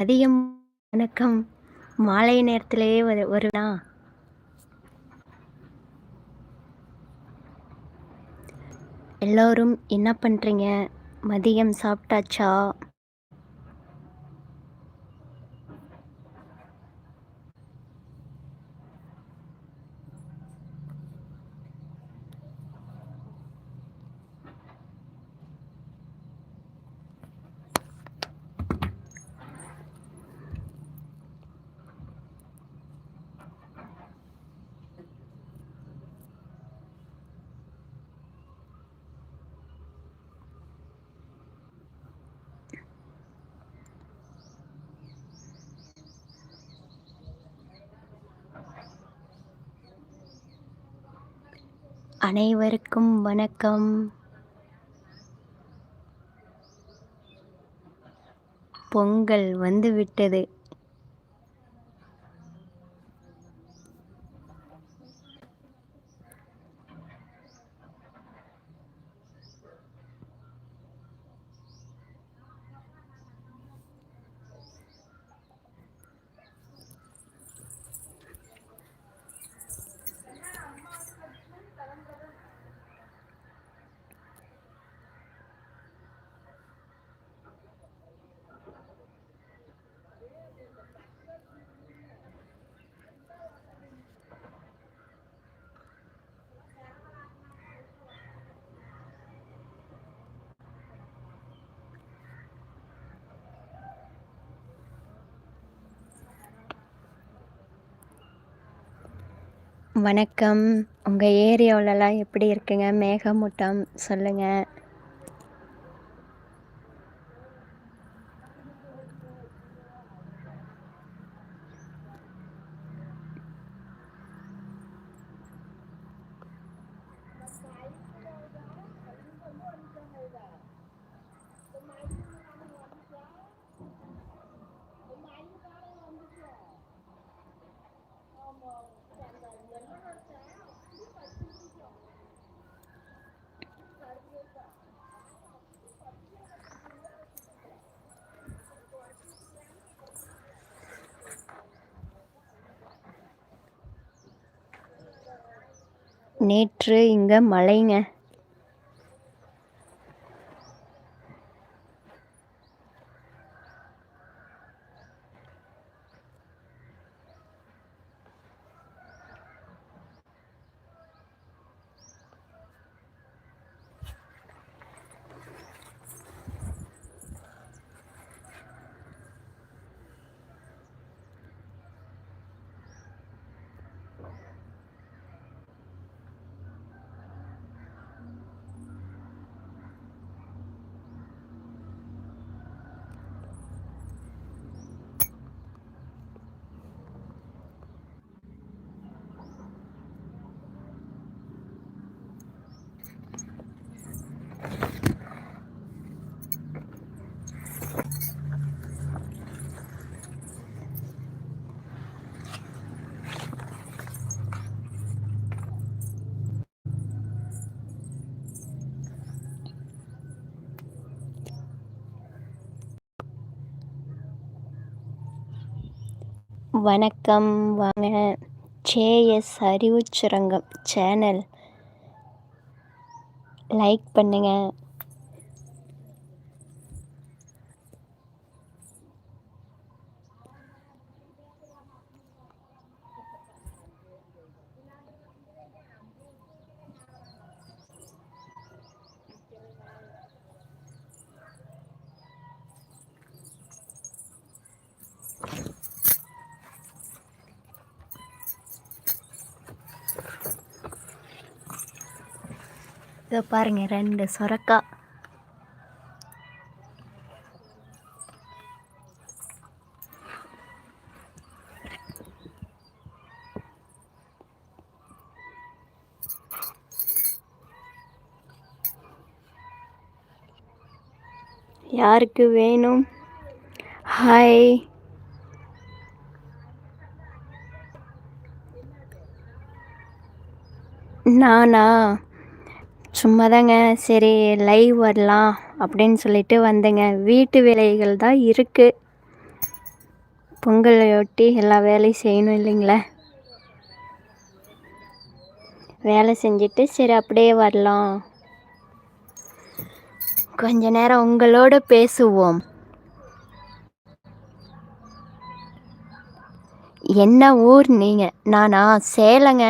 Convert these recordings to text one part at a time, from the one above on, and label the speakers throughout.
Speaker 1: அதிகம் வணக்கம். மாலை நேரத்திலேயே வரு வருனா எல்லோரும் என்ன பண்ணுறீங்க மதியம் சாப்பிட்டாச்சா? அனைவருக்கும் வணக்கம். பொங்கல் வந்துவிட்டது. வணக்கம். உங்கள் ஏரியாவிலலாம் எப்படி இருக்குங்க? மேகமூட்டம் சொல்லுங்கள் நேற்று இங்கே மழைங்க. வணக்கம் வாங்க. ஜேஎஸ் அறிவுச் சுரங்கம் சேனல். லைக் பண்ணுங்கள் இதை பாருங்க ரெண்டு சொரக்கா. யாருக்கு வேணும்? ஹாய் நானா? சும்மா தாங்க சரி லைவ் வரலாம் அப்படின்னு சொல்லிட்டு வந்தேங்க. வீட்டு வேலைகள் தான் இருக்குது பொங்கலையொட்டி எல்லா வேலையும் செய்யணும் இல்லைங்களா? வேலை செஞ்சுட்டு சரி அப்படியே வரலாம். கொஞ்ச நேரம் உங்களோட பேசுவோம். என்ன ஊர் நீங்கள் நானா? சேலங்க.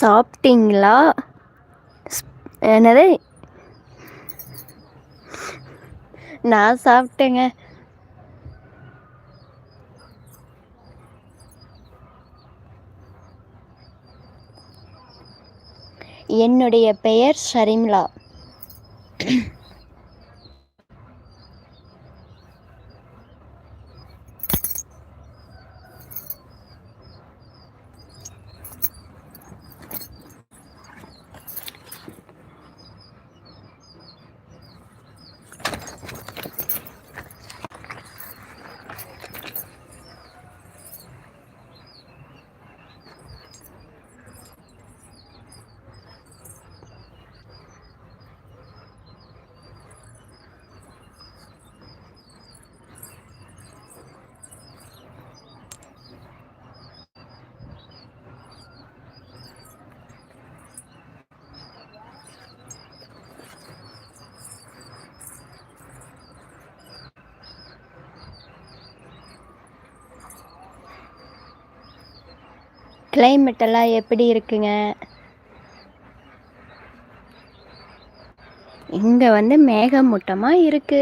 Speaker 1: சாப்பிட்டீங்களா? என்னது? நான் சாப்பிட்டேங்க. என்னுடைய பெயர் ஷரிம்லா. கிளைமேட் எல்லாம் எப்படி இருக்குங்க? இங்கே வந்து மேகமூட்டமாக இருக்கு.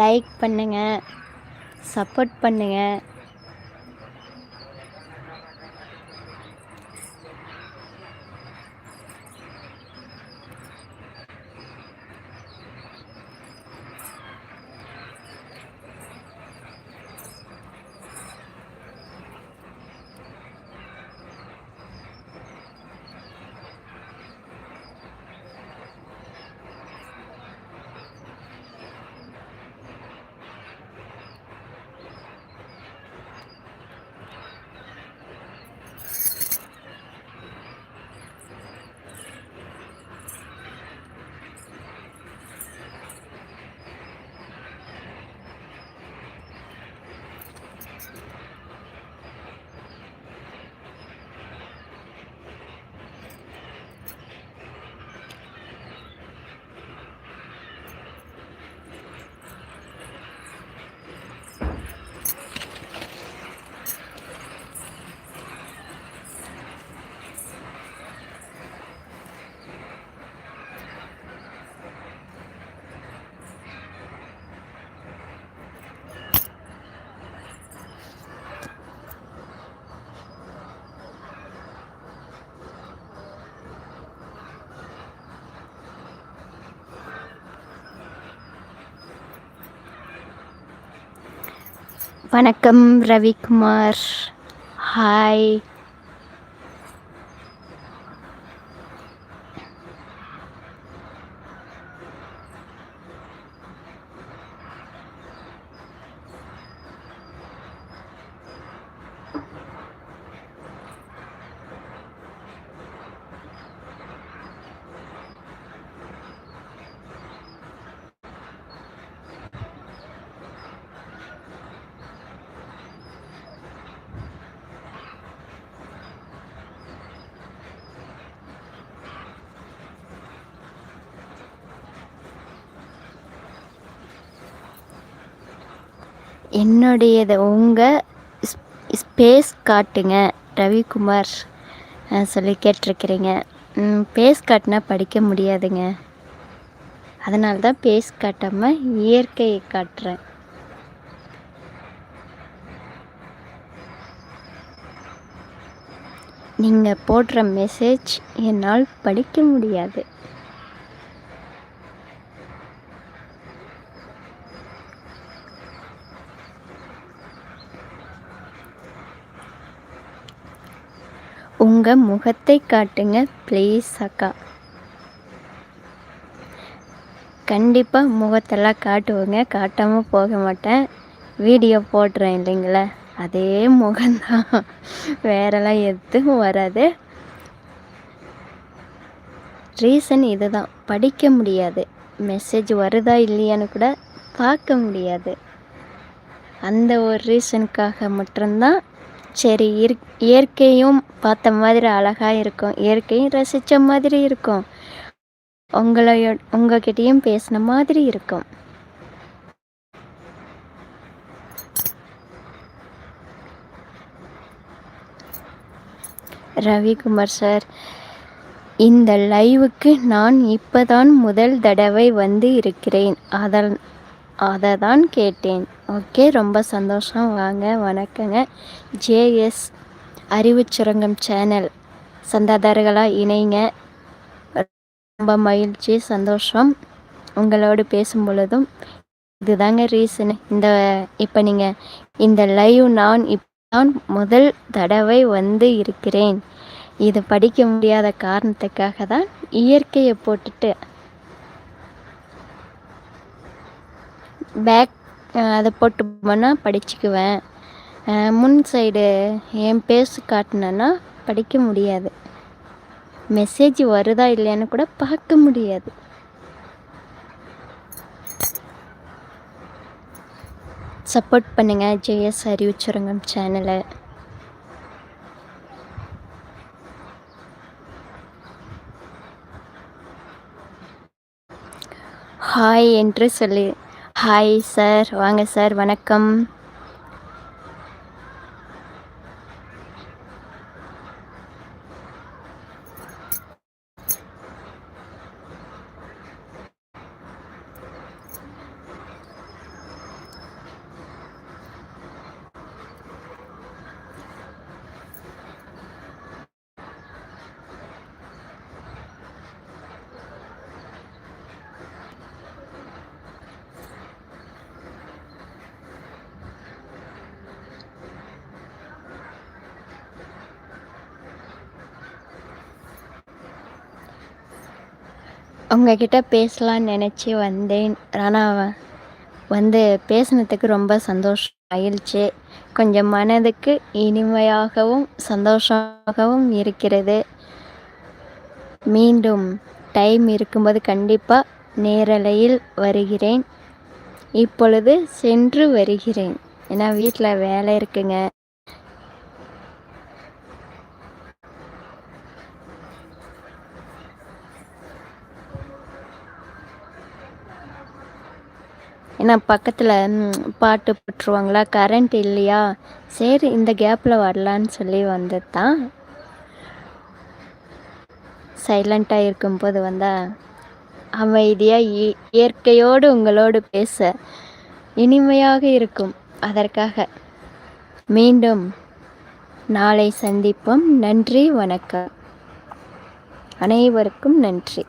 Speaker 1: லைக் பண்ணுங்க சப்போர்ட் பண்ணுங்க. வணக்கம் ரவிக்குமார். ஹாய் என்னுடையது. உங்கள் ஸ்பேஸ் காட்டுங்க. ரவிக்குமார் சொல்லி கேட்டிருக்கிறீங்க. பேஸ் காட்டினா படிக்க முடியாதுங்க. அதனால தான் பேஸ் காட்டாமல் இயற்கையை காட்டுறேன். நீங்கள் போடுற மெசேஜ் என்னால் படிக்க முடியாது. உங்கள் முகத்தை காட்டுங்க ப்ளீஸ் அக்கா. கண்டிப்பாக முகத்தெல்லாம் காட்டுவேங்க. காட்டாமல் போக மாட்டேன். வீடியோ போடுறேன் இல்லைங்களா? அதே முகம்தான். வேறெல்லாம் எதுவும் வராது. ரீசன் இதுதான். படிக்க முடியாது. மெசேஜ் வருதா இல்லையான்னு கூட பார்க்க முடியாது. அந்த ஒரு ரீசனுக்காக மட்டும்தான் சரி இயற் இயற்கையும் பார்த்த மாதிரி அழகாக இருக்கும். இயற்கையும் ரசித்த மாதிரி இருக்கும். உங்களையோ உங்ககிட்டயும் பேசின மாதிரி இருக்கும். ரவிக்குமார் சார் இந்த லைவுக்கு நான் இப்பதான் முதல் தடவை வந்து இருக்கிறேன். அதன் அதை தான் கேட்டேன். ஓகே ரொம்ப சந்தோஷம். வாங்க வணக்கங்க. ஜேஎஸ் அறிவுச் சுரங்கம் சேனல் சந்தாதாரர்களாக இணைங்க. ரொம்ப மகிழ்ச்சி சந்தோஷம். உங்களோடு பேசும் பொழுதும் இதுதாங்க ரீசன். இந்த இப்போ நீங்கள் இந்த லைவ் நான் இப்பதான் முதல் தடவை வந்து இருக்கிறேன். இது படிக்க முடியாத காரணத்துக்காக தான் இயற்கையை போட்டுட்டு பேக் அதை போட்டு போனால் படிச்சுக்குவேன். முன் சைடு என் பேஸ் காட்டினேன்னா படிக்க முடியாது. மெசேஜ் வருதா இல்லையான்னு கூட பார்க்க முடியாது. சப்போர்ட் பண்ணுங்கள் ஜெயஸ் அறிவுச்சுரங்கம் சேனலை ஹாய் என்று சொல்லி. ஹாய் சார் வாங்க சார் வணக்கம். உங்ககிட்ட பேசலாம்னு நினச்சி வந்தேன். ஆனால் வந்து பேசினதுக்கு ரொம்ப சந்தோஷம் ஆயிடுச்சு கொஞ்சம் மனதுக்கு இனிமையாகவும் சந்தோஷமாகவும் இருக்கிறது. மீண்டும் டைம் இருக்கும்போது கண்டிப்பாக நேரலையில் வருகிறேன். இப்பொழுது சென்று வருகிறேன். ஏன்னா வீட்டில் வேலை இருக்குங்க. ஏன்னா பக்கத்தில் பாட்டு போட்டுருவாங்களா? கரண்ட் இல்லையா? சரி இந்த கேப்பில் வரலான்னு சொல்லி வந்தது தான் சைலண்ட்டாக இருக்கும்போது வந்தால் அமைதியாக இ- இயற்கையோடு உங்களோடு பேச இனிமையாக இருக்கும். அதற்காக மீண்டும் நாளை சந்திப்போம். நன்றி வணக்கம். அனைவருக்கும் நன்றி.